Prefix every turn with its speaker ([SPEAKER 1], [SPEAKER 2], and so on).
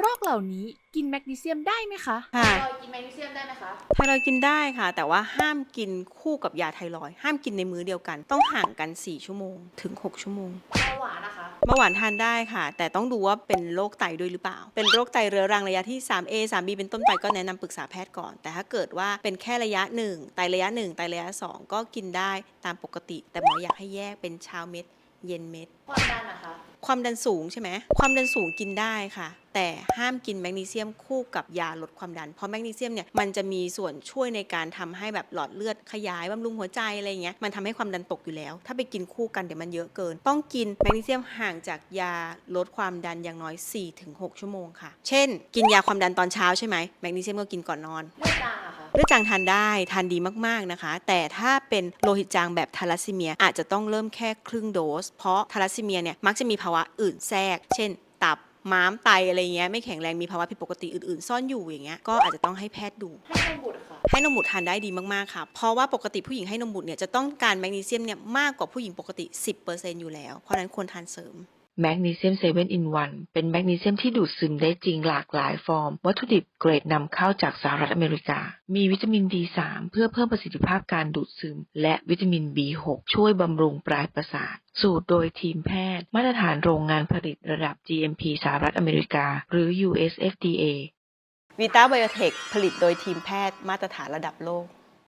[SPEAKER 1] โรคเหล่านี้กินแมกนีเซียมได้ไหมคะ
[SPEAKER 2] ค่ะ
[SPEAKER 3] รอยกินแมกนีเซียมได้ไหมคะ
[SPEAKER 2] ไทรอยด์กินได้ค่ะ แต่ว่าห้ามกินคู่กับยาไทรอยด์ห้ามกินในมื้อเดียวกัน ต้องห่างกัน 4 ชั่วโมง ถึง 6 ชั่วโมง
[SPEAKER 3] เบาหวานนะคะ
[SPEAKER 2] เบาหวานทานได้ค่ะ แต่ต้องดูว่าเป็นโรคไตด้วยหรือเปล่า เป็นโรคไตเรื้อรังระยะที่ 3A 3B เป็นต้นไปก็แนะนำปรึกษาแพทย์ก่อน แต่ถ้าเกิดว่าเป็นแค่ระยะ 1 ไตระยะ 1 ไตระยะ 2 ก็กินได้ตามปกติ แต่หมออยากให้แยกเป็นเช้าเม็ด เย็นเม็ด
[SPEAKER 3] ความดันนะคะ
[SPEAKER 2] ความดันสูงใช่ไหม ความดันสูงกินได้ค่ะ แต่ห้ามกินแมกนีเซียมคู่กับยาลดความดัน เพราะแมกนีเซียมเนี่ยมันจะมีส่วนช่วยในการทำให้แบบหลอดเลือดขยายบำรุงหัวใจอะไรเงี้ยมันทำให้ความดันตกอยู่แล้ว ถ้าไปกินคู่กันเดี๋ยวมันเยอะเกิน ต้องกินแมกนีเซียมห่างจากยาลดความดันอย่างน้อย 4-6 ชั่วโมงค่ะ เช่น กินยาความดันตอนเช้าใช่ไหมแมกนีเซียมก็กินก่อนนอน
[SPEAKER 3] เลือดจางอะคะ
[SPEAKER 2] เลือดจางทานได้ทานดีมากๆนะคะ แต่ถ้าเป็นโลหิตจางแบบทาลัสซีเมียอาจจะต้องเริ่มแค่ครึ่งโดส เพราะทาลัสซีเมียเนี่ยมักจะมีภาวะอื่นแทรก เช่นตับ ม้ามไตอะไรเงี้ยไม่แข็งแรงมีภาวะผิดปกติอื่นๆ ซ่อนอยู่อย่างเงี้ยก็อาจจะต้องให้แพทย์ดู
[SPEAKER 3] ให้นมบุตรค่ะ
[SPEAKER 2] ให้นมบุตรทานได้ดีมากๆค่ะเพราะว่าปกติผู้หญิงให้นมบุตรเนี่ยจะต้องการแมกนีเซียมเนี่ยมากกว่าผู้หญิงปกติ 10%อยู่แล้ว เพราะฉะนั้นควรทานเสริม
[SPEAKER 4] แมกนีเซียม7 in 1เป็นแมกนีเซียมที่ดูดซึมได้จริงหลากหลายฟอร์ม วัตถุดิบเกรดนำเข้าจากสหรัฐอเมริกา มีวิตามิน D3 เพื่อเพิ่มประสิทธิภาพการดูดซึม และวิตามิน B6 ช่วยบำรุงปลายประสาท สูตรโดยทีมแพทย์ มาตรฐานโรงงานผลิตระดับ GMP สหรัฐอเมริกา หรือ USFDA
[SPEAKER 2] วิต้าไบโอเทคผลิตโดยทีมแพทย์มาตรฐานระดับโลก